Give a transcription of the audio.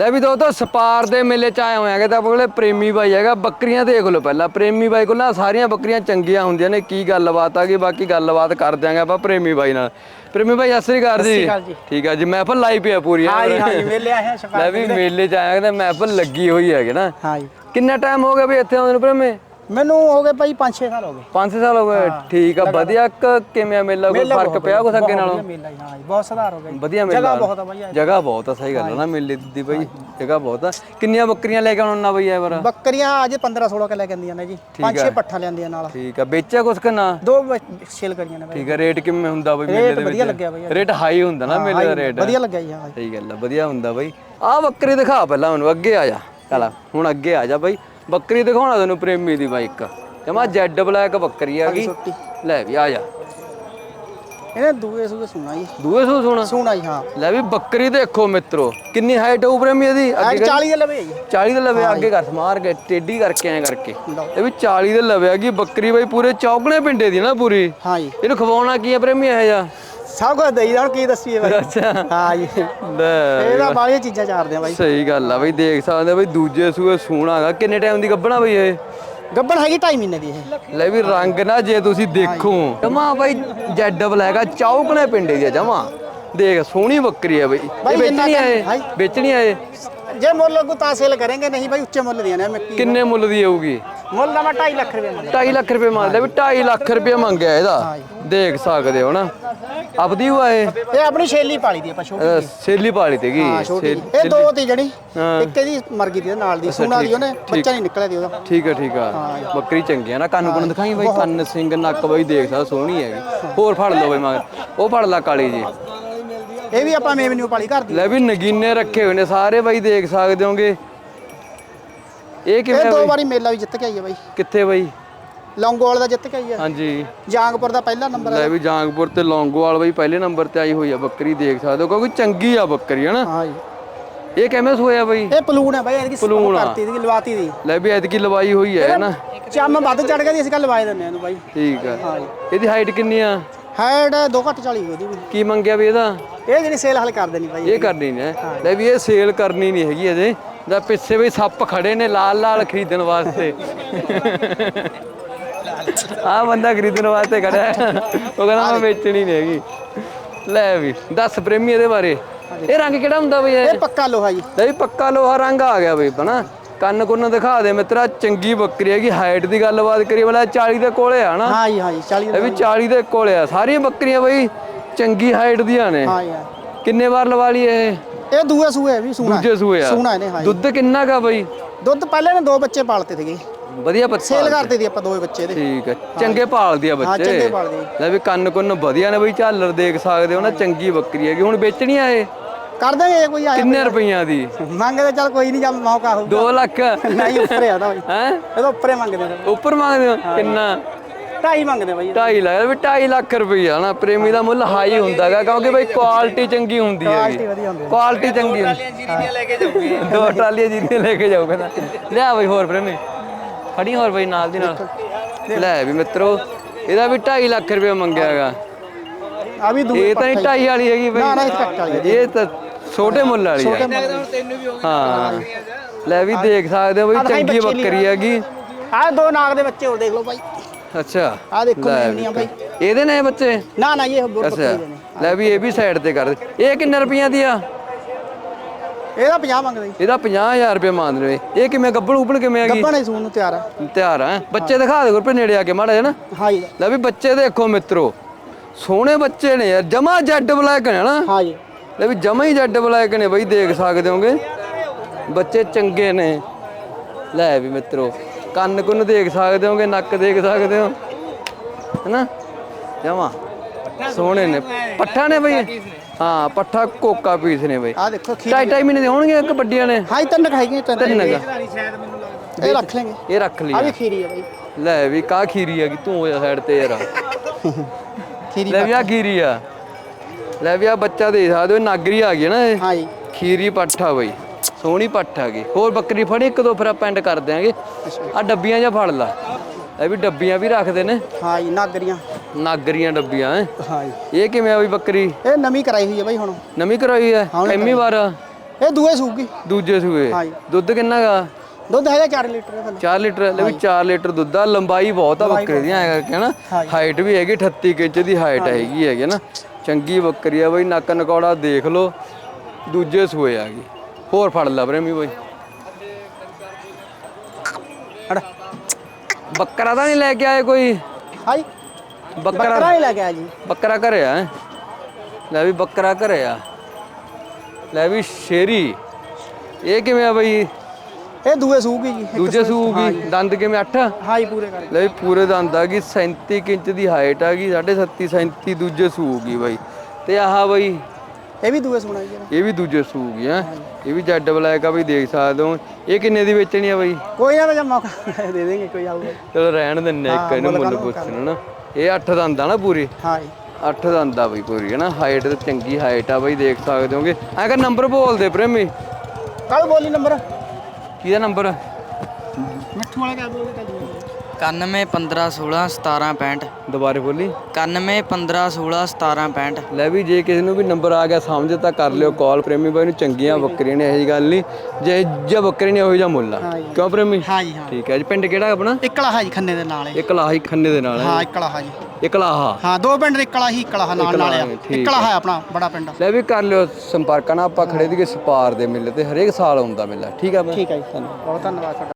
ਲੈ ਵੀ ਦੋਸਤੋ ਸਪਾਰ ਦੇ ਮੇਲੇ ਚ ਆਏ ਹੋਏ ਆਗੇ ਤਾਂ ਕੋਲੇ ਪ੍ਰੇਮੀ ਬਾਈ ਹੈਗਾ ਬੱਕਰੀਆਂ ਦੇਖ ਲਓ ਪਹਿਲਾਂ। ਪ੍ਰੇਮੀ ਬਾਈ ਕੋਲ ਨਾ ਸਾਰੀਆਂ ਬੱਕਰੀਆਂ ਚੰਗੀਆਂ ਹੁੰਦੀਆਂ ਨੇ ਕੀ ਗੱਲਬਾਤ ਆ ਗਈ ਬਾਕੀ ਗੱਲਬਾਤ ਕਰ ਦਿਆਂਗੇ ਆਪਾਂ ਪ੍ਰੇਮੀ ਬਾਈ ਨਾਲ। ਪ੍ਰੇਮੀ ਬਾਈ ਸਤਿ ਸ੍ਰੀ ਅਕਾਲ ਜੀ। ਠੀਕ ਆ ਜੀ ਮਹਿਫਲ ਲਾਈ ਪਿਆ ਪੂਰੀ ਹਾਂ ਜੀ ਹਾਂ ਜੀ ਵੇਲੇ ਆਏ ਹਾਂ ਲੈ ਸ਼ਿਕਾਰ ਵੀ ਮੇਲੇ। ਚ ਆਇਆ ਤਾਂ ਮਹਿਫਲ ਲੱਗੀ ਹੋਈ ਹੈਗੇ ਨਾ। ਹਾਂ ਜੀ ਕਿੰਨਾ ਟਾਈਮ ਹੋ ਗਿਆ ਵੀ ਇੱਥੇ ਆਉਂਦੇ ਨੂੰ ਪ੍ਰੇਮੀ? ਮੈਨੂੰ ਹੋ ਗਏ ਭਾਈ 5-6 ਸਾਲ ਹੋ ਗਏ। 5 ਸਾਲ ਹੋ ਗਏ ਠੀਕ ਆ ਵਧੀਆ ਕ- ਕਿਵੇਂ ਆ ਮੇਲਾ ਕੋਈ ਮੇਲਾ ਫ਼ਰਕ ਬਹੁਤ ਪਿਆ ਕੁਛ ਅੱਗੇ ਬਹੁਤ ਨਾਲੋਂ? ਵਧੀਆ ਮੇਲਾ ਜੀ, ਹਾਂ ਜੀ ਬਹੁਤ ਸੁਧਾਰ ਹੋ ਗਿਆ ਜੀ। ਵਧੀਆ ਮੇਲਾ। ਜਗ੍ਹਾ ਬਹੁਤ ਆ ਬਾਈ ਜਗ੍ਹਾ ਬਹੁਤ ਆ ਸਹੀ ਗੱਲ ਆ ਨਾ ਮੇਲੇ ਦੀ ਬਾਈ ਜਗ੍ਹਾ ਬਹੁਤ ਆ। ਕਿੰਨੀਆਂ ਬੱਕਰੀਆਂ ਲੈ ਕੇ ਆਉਣਾ ਬਈ ਐ ਵਾਰ? ਬੱਕਰੀਆਂ ਅਜੇ 15-16 ਕੇ ਲੈ ਕੇ ਆਉਂਦੀਆਂ ਨੇ ਜੀ ਪੰਜ ਛੇ ਪੱਠਾ ਲੈਂਦੀਆਂ ਨਾਲ। ਠੀਕ ਆ ਵੇਚਿਆ ਕੁਛ ਕਿ ਨਾ? ਦੋ ਸੇਲ ਕਰੀਆਂ ਨੇ ਬਾਈ। ਠੀਕ ਆ ਰੇਟ ਕਿਵੇਂ ਹੁੰਦਾ ਬਈ ਮੇਲੇ ਰੇਟ ਦੇ ਵਧੀਆ ਲੱਗਿਆ ਬਾਈ ਰੇਟ ਹਾਈ ਹੁੰਦਾ ਨਾ ਮੇਲੇ ਦਾ ਰੇਟ। ਵਧੀਆ ਲੱਗਿਆ ਜੀ ਹਾਂ। ਸਹੀ ਗੱਲ ਆ ਵਧੀਆ ਹੁੰਦਾ ਬਈ। ਆਹ ਬੱਕਰੀ ਦਿਖਾ ਪਹਿਲਾਂ ਮੈਨੂੰ ਅੱਗੇ ਆ ਜਾ। ਚੱਲ ਹੁਣ ਅੱਗੇ ਆ ਜਾ ਬਈ। ਬੱਕਰੀ ਦਿਖਾਉਣਾ ਤੈਨੂੰ ਪ੍ਰੇਮੀ ਦੀ ਬਾਈ ਇੱਕ। ਜਮਾ ਜੈਡ ਬਲੈਕ ਬੱਕਰੀ ਆ ਗਈ। ਛੋਟੀ ਲੈ ਵੀ ਆ ਜਾ। ਇਹਨੇ ਦੂਏ ਸੂਏ ਸੁਣਾ ਜੀ ਦੂਏ ਸੂ ਸੁਣ? ਸੁਣਾ ਜੀ ਹਾਂ। ਲੈ ਵੀ ਬੱਕਰੀ ਦੇਖੋ ਮਿੱਤਰੋ ਕਿੰਨੀ ਹਾਈਟ ਹੋਊ ਪ੍ਰੇਮੀ ਇਹਦੀ? ਅੱਜ 40 ਦੇ ਲਵੇ ਜੀ। 40 ਦੇ ਲਵੇ ਅੱਗੇ ਕਰ ਮਾਰ ਕੇ ਟੇਢੀ ਕਰਕੇ ਐ ਕਰਕੇ। ਇਹ ਵੀ 40 ਦੇ ਲਵੇ ਆ ਗਈ ਬੱਕਰੀ ਬਈ ਪੂਰੇ ਚੌਕਣੇ ਪਿੰਡੇ ਦੀ ਨਾ ਪੂਰੀ। ਹਾਂ ਜੀ। ਇਹਨੂੰ ਖਵਾਉਣਾ ਕੀ ਹੈ ਪ੍ਰੇਮੀ ਇਹ ਜਾ ਸਭ ਕੁਝ ਦੇਈਦਾ ਹੁਣ ਕੀ ਦੱਸੀਏ ਬਾਈ? ਅੱਛਾ। ਹਾਂ ਜੀ। ਲੈ ਇਹਦਾ ਬਾਲੀਆਂ ਚੀਜ਼ਾਂ ਚਾਰਦੇ ਆ ਬਾਈ। ਸਹੀ ਗੱਲ ਆ ਬਈ ਦੇਖ ਸਕਦੇ ਆ ਬਈ ਦੂਜੇ ਸੂਏ ਸੂਣਾ ਹੈਗਾ। ਕਿੰਨੇ ਟਾਈਮ ਦੀ ਗੱਬਣਾ ਬਈ ਇਹ? ਗੱਬਣ ਹੈਗੀ 2.5 ਮਹੀਨੇ ਦੀ ਇਹ। ਲੈ ਵੀ ਰੰਗ ਨਾ ਜੇ ਤੁਸੀਂ ਦੇਖੋ। ਜਮਾ ਬਈ ਜੈਡ ਬਲੈਕ ਚੌਕਣੇ ਪਿੰਡੇ ਦੀ ਜਮਾ। ਦੇਖ ਸੋਹਣੀ ਬੱਕਰੀ ਆ ਬਈ। ਇਹ ਵੇਚਣੀ ਆ ਟਾਈਮ- ਇਹ ਹਾਈ। ਵੇਚਣੀ ਆ ਇਹ? ਜੇ ਮੁੱਲ ਲੱਗੂ ਤਾਂ ਸੇਲ ਕਰਾਂਗੇ ਨਹੀਂ ਬਾਈ ਉੱਚੇ ਮੁੱਲ ਦੀਆਂ ਨੇ ਮੈਂ ਕੀ ਕਿੰਨੇ ਮੁੱਲ ਦੀ ਆਊਗੀ? ਮੁੱਲ ਦਾ ਮੈਂ 2.5 ਲੱਖ ਰੁਪਏ ਮੰਗਦਾ। 2.5 ਲੱਖ ਰੁਪਏ ਮੰਗਦਾ ਵੀ 2.5 ਲੱਖ ਰੁਪਏ ਮੰਗਿਆ ਇਹਦਾ। ਦੇਖ ਸਕਦੇ ਹੋ ਨਾ। ਆਪਦੀ ਹੋਆ ਇਹ? ਇਹ ਆਪਣੀ ਸ਼ੈਲੀ ਪਾਲੀ ਦੀ ਆਪਾਂ ਛੋਟੀ ਅਹ ਸੇਲੀ ਪਾਲੀ ਤੇਗੀ ਹਾਂ ਛੋਟੀ ਸੇਲ- ਇਹ ਦੋ ਤੀ ਜਣੀ ਹਾਂ। ਇੱਕ ਇਹਦੀ ਮਰ ਗਈ ਦੀ ਨਾਲ ਦੀ ਸੂਣਾ ਦੀ ਉਹਨੇ ਬੱਚਾ ਨਹੀਂ ਨਿਕਲਿਆ ਦੀ ਉਹਦਾ। ਠੀਕ ਹੈ ਠੀਕ ਆ। ਬੱਕਰੀ ਚੰਗੀ ਆ ਨਾ ਕੰਨ ਕੁੰਨ ਦਿਖਾਈ ਬਾਈ ਕੰਨ ਸਿੰਘ ਨੱਕ ਬਾਈ ਦੇਖ ਸਕਦਾ ਸੋਹਣੀ ਹੈਗੀ। ਹੋਰ ਫੜ ਲਓ ਬਾਈ ਮਗਰ। ਉਹ ਫੜ ਲਾ ਕਾਲੀ ਜੀ। ਇਹ ਵੀ ਆਪਾਂ ਮੇਵਨਿਊ ਪਾਲੀ ਘਰ ਦੀ। ਲੈ ਵੀ ਨਗੀਨੇ ਰੱਖੇ ਹੋਏ ਨੇ ਸਾਰੇ ਬਾਈ ਦੇਖ ਸਕਦੇ ਹੋਗੇ। ਇਹ ਕਿਵੇਂ ਇਹ ਆ ਦੋ ਬਾਈ? ਵਾਰੀ ਮੇਲਾ ਵੀ ਜਿੱਤ ਕੇ ਆਈ ਹੈ ਬਾਈ। ਕਿੱਥੇ ਬਾਈ? ਲੌਂਗੋਵਾਲ ਦਾ ਜਿੱਤ ਕੇ ਆਈ ਹੈ ਹਾਂਜੀ। ਜਾਂਗਪੁਰ ਦਾ ਪਹਿਲਾ ਨੰਬਰ ਲੈ ਹੈ ਵੀ ਜਾਂਗਪੁਰ ਤੇ ਲੌਂਗੋਵਾਲ ਬਾਈ ਪਹਿਲੇ ਨੰਬਰ ਤੇ ਆਈ ਹੋਈ ਆ ਬੱਕਰੀ ਦੇਖ ਸਕਦੇ ਹੋ ਕਿਉਂਕਿ ਚੰਗੀ ਆ ਬੱਕਰੀ ਹਨਾ? ਹਾਂ ਜੀ। ਇਹ ਕਿਵੇਂ ਸੋਇਆ ਬਾਈ? ਇਹ ਪਲੂਣ ਹੈ ਬਾਈ ਇਹਦੀ ਪਲੂਣ ਆ। ਕਰਤੀ ਇਹਦੀ ਲਵਾਤੀ ਦੀ ਲੈ ਵੀ ਐਤਕੀ ਲਵਾਈ ਹੋਈ ਹੈ ਨਾ ਚੰਮ ਵੱਧ ਚੜ ਗਿਆ ਦੀ ਅਸੀਂ ਕੱਲ ਲਵਾਏ ਦਿੰਨੇ ਇਹਨੂੰ ਬਾਈ। ਠੀਕ ਆ। ਇਹਦੀ ਹਾਈਟ ਕਿੰਨੀ ਆ? ਹਾਈਟ 2 ਘੱਟ 40 ਉਹਦੀ ਵੀ। ਕੀ ਮੰਗਿਆ ਵੀ ਇਹਦਾ? ਇਹ ਜਿਹੜੀ ਸੇਲ ਹਲ ਕਰ ਦੇਣੀ ਬਾਈ ਇਹ ਕਰਨੀ ਨੇ ਲੈ ਵੀ ਇਹ ਸੇਲ ਕਰਨੀ ਨਹੀਂ ਹੈਗੀ ਅਜੇ। ਦਾ ਪਿੱਛੇ ਵੀ ਸੱਪ ਖੜੇ ਨੇ ਲਾਲ ਲਾਲ ਖਰੀਦਣ ਵਾਸਤੇ। ਆ ਬੰਦਾ ਖਰੀਦਣ ਵਾਸਤੇ ਖੜਾ। ਉਹ ਕਹਿੰਦਾ ਮੈਂ ਵੇਚਣੀ ਨਹੀਂ ਹੈਗੀ। ਲੈ ਵੀ ਦੱਸ ਪ੍ਰੇਮੀ ਇਹਦੇ ਬਾਰੇ। ਇਹ ਰੰਗ ਕਿਹੜਾ ਹੁੰਦਾ ਬਈ ਇਹ? ਇਹ ਪੱਕਾ ਲੋਹਾ ਜੀ। ਲੈ ਵੀ ਪੱਕਾ ਲੋਹਾ ਰੰਗ ਆ ਗਿਆ ਬਈ ਹਨਾ ਕੰਨ ਕੁੰਨ ਦਿਖਾ ਦੇ ਮਿੱਤਰਾ ਚੰਗੀ ਬੱਕਰੀ ਹੈਗੀ ਹਾਈਟ ਦੀ ਗੱਲਬਾਤ ਕਰੀ ਬਲਾ 40 ਦੇ ਕੋਲੇ ਆ ਨਾ। ਹਾਂ ਜੀ ਹਾਂ ਜੀ 40 ਇਹ ਵੀ 40 ਦੇ ਕੋਲੇ ਆ। ਸਾਰੀਆਂ ਬੱਕਰੀਆਂ ਬਈ ਚੰਗੀ ਹਾਈਟ ਦੀਆਂ ਨੇ। ਹਾਂ ਜੀ। ਕਿੰਨੇ ਵਾਰ ਲਵਾ ਲਈ ਇਹ? ਇਹ ਦੂਆ ਸੂਆ ਵੀ ਸੂਣਾ। ਦੂਜੇ ਸੂਏ ਆ। ਸੂਣਾ ਇਹਨੇ ਹਾਂ। ਦੁੱਧ ਕਿੰਨਾ ਕਾ ਬਈ? ਦੁੱਧ ਪਹਿਲੇ ਨੇ ਦੋ ਬੱਚੇ ਪਾਲਤੇ ਸੀਗੇ। ਵਧੀਆ ਬੱਚੇ ਸੇਲ ਕਰਤੇ ਦੀ ਆਪਾਂ ਦੋਵੇਂ ਬੱਚੇ ਦੇ ਠੀਕ ਹੈ। ਚੰਗੇ ਪਾਲਦੀ ਆ ਬੱਚੇ। ਚੰਗੇ ਪਾਲਦੀ। ਲੈ ਵੀ ਕੰਨ ਕੁੰਨ ਵਧੀਆ ਨੇ ਬਈ ਝਾਲਰ ਦੇਖ ਸਕਦੇ ਹੋ ਨਾ ਚੰਗੀ ਬੱਕਰੀ ਹੈਗੀ। ਹੁਣ ਵੇਚਣੀ ਆ ਇਹ? ਕਰ ਦਾਂਗੇ ਜੇ ਕੋਈ ਆਇਆ ਕਿੰਨੇ ਰੁਪਈਆਂ ਦੀ? ਮੰਗਦੇ ਚੱਲ ਕੋਈ ਨਹੀਂ ਜਦ ਮੌਕਾ ਹੋਊਗਾ। 2 ਲੱਖ? ਨਹੀਂ ਉੱਪਰੇ ਆਦਾ ਬਾਈ। ਹੈ? ਇਹਦਾ ਉੱਪਰੇ ਮੰਗਦੇ ਨੇ। ਉੱਪਰ ਮੰਗਦੇ ਹੋ? ਕਿੰਨਾ? ਢਾਈ ਮੰਗਦੇ ਬਾਈ। 2.5 ਲੱਖ ਵੀ 2.5 ਲੱਖ ਰੁਪਈਆ ਨਾ ਪ੍ਰੇਮੀ ਦਾ ਮੁੱਲ ਹਾਈ ਹੁੰਦਾਗਾ ਕਿਉਂਕਿ ਬਈ ਕੁਆਲਿਟੀ ਚੰਗੀ ਹੁੰਦੀ ਕੁਆਲਿਟੀ ਹੈਗੀ ਵਧੀਆ ਹੁੰਦੀ ਕੁਆਲਿਟੀ ਚੰਗੀ ਹੁੰਦੀ। ਲੈ ਕੇ ਜਾਊਗੀ। ਦੋ ਟਰਾਲੀਆਂ ਜੀਰੀਆਂ ਲੈ ਕੇ ਜਾਊਗਾ ਨਾ ਲਿਆ ਬਈ ਹੋਰ ਪ੍ਰੇਮੀ। ਫੜੀ ਹੋਰ ਬਈ ਨਾਲ ਦੀ ਨਾਲ। ਲੈ ਵੀ ਮਿੱਤਰੋ ਇਹਦਾ ਵੀ 2.5 ਲੱਖ ਰੁਪਏ ਮੰਗਿਆ ਹੈਗਾ ਆ ਵੀ ਦੂਏ ਇਹ ਤਾਂ ਨਹੀਂ 2.5 ਵਾਲੀ ਹੈਗੀ ਬਈ। ਨਾ, ਨਾ, ਇਹ ਘੱਟ ਵਾਲੀ। ਇਹ ਤਾਂ ਛੋਟੇ ਮੁੱਲ ਵਾਲੀ ਹੈ ਹਾਂ। ਲੈ ਵੀ ਦੇਖ ਸਕਦੇ ਹੋ ਬਈ ਚੰਗੀ ਬੱਕਰੀ ਹੈਗੀ। ਆ ਦੋ ਨਾਗ ਦੇ ਬੱਚੇ ਹੋਰ ਦੇਖ ਲਓ ਬਾਈ। ਅੱਛਾ। ਆ ਦੇਖੋ ਲੈ ਮੇਵਨੀਆਂ ਬਾਈ। ਇਹਦੇ ਨੇ ਬੱਚੇ? ਨਾ ਨਾ ਇਹ ਅੱਛਾ। ਬੱਕਰੀ ਦੇ ਨੇ। ਲੈ ਵੀ ਇਹ ਵੀ ਸਾਈਡ ਤੇ ਕਰ ਇਹ ਕਿੰਨੇ ਰੁਪਈਆਂ ਦੀ ਆ? ਇਹਦਾ 50 ਮੰਗਦੇ ਇਹਦਾ 50000 ਰੁਪਏ ਮੰਗ ਰਹੇ ਇਹ। ਕਿਵੇਂ ਗੱਬਣ ਉਬਣ ਕਿਵੇਂ ਹੈਗੀ? ਗੱਬਣ ਸੂਣ ਨੂੰ ਤਿਆਰ ਆ। ਤਿਆਰ ਆ ਬੱਚੇ ਦਿਖਾ ਦੇ ਗੁਰਪੇ ਨੇੜੇ ਆ ਕੇ ਮਾੜਾ ਨਾ। ਹਾਂ ਜੀ। ਲੈ ਵੀ ਬੱਚੇ ਦੇਖੋ ਮਿੱਤਰੋ। ਸੋਹਣੇ ਬੱਚੇ ਨੇ ਯਾਰ ਜਮਾ ਜੈਡ ਬਲੈਕ ਨੇ ਨਾ। ਹਾਂ ਜੀ। ਲੈ ਵੀ ਜਮਾ ਹੀ ਜੈਡ ਬਲੈਕ ਨੇ ਬਈ ਦੇਖ ਸਕਦੇ ਹੋਗੇ। ਬੱਚੇ ਚੰਗੇ ਨੇ। ਲੈ ਵੀ ਮਿੱਤਰੋ ਕੰਨ ਕੁੰਨ ਦੇਖ ਸਕਦੇ ਹੋਗੇ ਨੱਕ ਦੇਖ ਸਕਦੇ ਹੋ। ਹੈਨਾ? ਜਮਾ। ਸੋਹਣੇ ਨੇ। ਪੱਠਾ ਨੇ ਬਈ। ਹਾਂ ਪੱਠਾ ਕੋਕਾ ਪੀਸ ਨੇ ਬਈ। ਆ ਦੇਖੋ ਖੀਰ ਢਾਈ ਢਾਈ ਮਹੀਨੇ ਦੇ ਹੋਣਗੇ ਇੱਕ ਵੱਡੀਆਂ ਨੇ? ਹਾਂ ਤਿੰਨ ਖਾਈਆਂ ਤਿੰਨ ਤਿੰਨ ਇਹ ਰੱਖ ਲੈਂਗੇ। ਇਹ ਰੱਖ ਆ। ਲਈ ਵੀ ਖੀਰੀ ਆ ਬਾਈ। ਲੈ ਵੀ ਕਾ ਖੀਰੀ ਆ ਕਿ ਤੂੰ ਹੋ ਜਾ ਸਾਈਡ ਤੇ ਯਾਰ। ਖੀਰੀ ਲੈ ਵੀ ਆ ਖੀਰੀ ਆ। ਲੈ ਵੀ ਆ ਬੱਚਾ ਦੇ ਸਕਦੇ ਹੋ ਨਾਗਰੀ ਆ ਗਈ ਨਾ ਇਹ। ਹਾਂ ਜੀ ਖੀਰੀ ਪੱਠਾ ਬਈ। ਸੋਹਣੀ ਪੱਠ ਆ ਗਈ। ਹੋਰ ਬੱਕਰੀ ਫੜੀ ਇੱਕ ਦੋ ਫਿਰ ਆਪਾਂ ਐਂਡ ਕਰ ਦਿਆਂਗੇ ਆ ਡੱਬੀਆਂ ਜਾਂ ਫੜ ਲਾ। ਇਹ ਵੀ ਡੱਬੀਆਂ ਵੀ ਰੱਖਦੇ ਨੇ। ਹਾਂ ਜੀ ਨਾਗਰੀਆਂ। ਨਾਗਰੀਆਂ ਡੱਬੀਆਂ ਹਾਂ। ਜੀ ਇਹ ਕਿਵੇਂ ਆ ਬਈ ਬੱਕਰੀ? ਇਹ ਨਵੀਂ ਕਰਾਈ ਹੋਈ ਹੈ ਬਾਈ ਹੁਣ। ਨਵੀਂ ਕਰਾਈ ਐ ਐਮੀ ਵਾਰ ਇਹ ਦੂਏ ਸੂਗੀ। ਦੂਜੇ ਸੂਏ। ਹਾਂਜੀ। ਦੁੱਧ ਕਿੰਨਾ ਗਾ? ਦੁੱਧ ਹੈਗਾ 4 ਲੀਟਰ ਥੱਲੇ। 4 ਲੀਟਰ ਲੈ ਵੀ 4 ਲੀਟਰ ਦੁੱਧ ਆ ਲੰਬਾਈ ਬਹੁਤ ਆ ਬੱਕਰੇ ਦੀ ਐ ਕਰਕੇ ਨਾ। ਹਾਈਟ ਵੀ ਹੈਗੀ 38 ਕੁ ਇੰਚ ਦੀ ਹਾਈਟ ਹੈਗੀ ਹੈਗੀ ਨਾ। ਚੰਗੀ ਬੱਕਰੀ ਆ ਬਈ ਨੱਕ ਨਕੌੜਾ ਦੇਖ ਲਓ ਦੂਜੇ ਸੂਏ ਆ ਗਈ। ਹੋਰ ਫੜ ਲੈ ਪ੍ਰੇਮੀ ਬਈ। ਬੱਕਰਾ ਤਾਂ ਨਹੀਂ ਲੈ ਕੇ ਆਏ ਕੋਈ? ਹਾਈ। ਬੱਕਰਾ ਹੀ ਲੱਗਿਆ ਜੀ। ਬੱਕਰਾ ਘਰੇ ਆ? ਲੈ ਵੀ ਬੱਕਰਾ ਘਰੇ ਆ। ਲੈ ਵੀ ਸ਼ੇਰੀ। ਇਹ ਕਿਵੇਂ ਆ ਬਈ? ਇਹ ਦੂਏ ਸੂਗੀ ਜੀ ਇੱਕ ਦੂਜੇ ਸੂਗੀ ਦੰਦ ਕਿਵੇਂ 8 ਹਾਈ ਪੂਰੇ ਕਰ ਲੈ ਵੀ ਪੂਰੇ ਦੰਦ ਆ ਗਈ 37 ਕੁ ਇੰਚ ਦੀ ਹਾਈਟ ਆ ਗਈ 37 37 ਦੂਜੇ ਸੂਗੀ ਬਾਈ। ਤੇ ਆਹ ਬਈ ਇਹ ਵੀ ਦੂਏ ਸੂਣਾ ਜੀ ਇਹ ਵੀ ਦੂਜੇ ਸੂਗੀ ਹੈ ਇਹ ਵੀ ਜੈਡ ਬਲੈਕ ਆ ਵੀ ਦੇਖ ਸਕਦੇ ਹੋ। ਇਹ ਕਿੰਨੇ ਦੀ ਵੇਚਣੀ ਆ ਬਾਈ? ਕੋਈ ਨਾ ਵਜਾ ਮੌਕਾ ਦੇ ਦੇਂਗੇ ਕੋਈ ਆਊਗਾ। ਚਲੋ ਰਹਿਣ ਦਿੰਨੇ ਇੱਕ ਹਾਂ, ਇਹਨੂੰ ਮੁੱਲ ਪੁੱਛਣ ਨਾ ਇਹ 8 ਦੰਦ ਆ ਨਾ ਪੂਰੀ? ਹਾਈ 8 ਦੰਦ ਆ ਬਈ ਪੂਰੀ ਹੈ ਨਾ ਹਾਈਟ ਤੇ ਚੰਗੀ ਹਾਈਟ ਆ ਬਈ ਦੇਖ ਸਕਦੇ ਹੋਗੇ। ਐਂ ਕਿ ਨੰਬਰ ਬੋਲ ਦੇ ਪ੍ਰੇਮੀ ਕੱਲ ਬੋਲੀ ਨੰਬਰ ਕਿਹਦਾ ਨੰਬਰ ਮਿੱਠੂ ਵਾਲਾ ਕਿਆ ਬੋਲਦਾ ਕੱਲ 91 15 16 17 65 ਦੁਬਾਰੇ ਬੋਲੀ। 91 15 16 17 65 ਲੈ ਵੀ ਜੇ ਕਿਸੇ ਨੂੰ ਵੀ ਨੰਬਰ ਆ ਗਿਆ ਸਮਝ ਤਾਂ ਕਰ ਲਿਓ ਕਾਲ। ਪ੍ਰੇਮੀ ਬਾਈ ਨੂੰ ਚੰਗੀਆਂ ਬੱਕਰੀਆਂ ਨੇ ਇਹੀ ਗੱਲ ਨਹੀਂ ਜੇ ਜੇ ਬੱਕਰੀ ਨੇ ਉਹੀ ਜਿਹਾ ਮੁੱਲ ਆ। ਕਿਉਂ ਪ੍ਰੇਮੀ? ਹਾਂਜੀ ਹਾਂ। ਠੀਕ ਹੈ ਜੀ। ਪਿੰਡ ਕਿਹੜਾ ਆਪਣਾ? ਇਕਲਾ ਹਾਜੀ ਖੰਨੇ ਦੇ ਨਾਲ ਹੈ। ਇੱਕ ਲਾਹੀ ਖੰਨੇ ਦੇ ਨਾਲ ਹਾਂ। ਹੈ ਇਕਲਾ ਹਾਜੀ ਇੱਕ ਲਾਹਾ ਹਾਂ ਦੋ ਪਿੰਡ ਇਕਲਾ ਹੀ ਇਕਲਾ ਨਾਲ ਨਾਲ ਆ। ਇਕਲਾ, ਠੀਕ ਇਕਲਾ ਹੈ ਆਪਣਾ ਬੜਾ ਪਿੰਡ। ਲੈ ਵੀ ਕਰ ਲਿਓ ਸੰਪਰਕ। ਨਾ ਆਪਾਂ ਖੜੇ ਦੀਗੇ ਸਪਾਰ ਦੇ ਮੇਲੇ ਤੇ। ਹਰੇਕ ਸਾਲ ਆਉਂਦਾ ਮੇਲਾ। ਠੀਕ ਆ ਬਈ। ਠੀਕ ਹੈ ਜੀ ਬਹੁਤ ਧੰਨਵਾਦ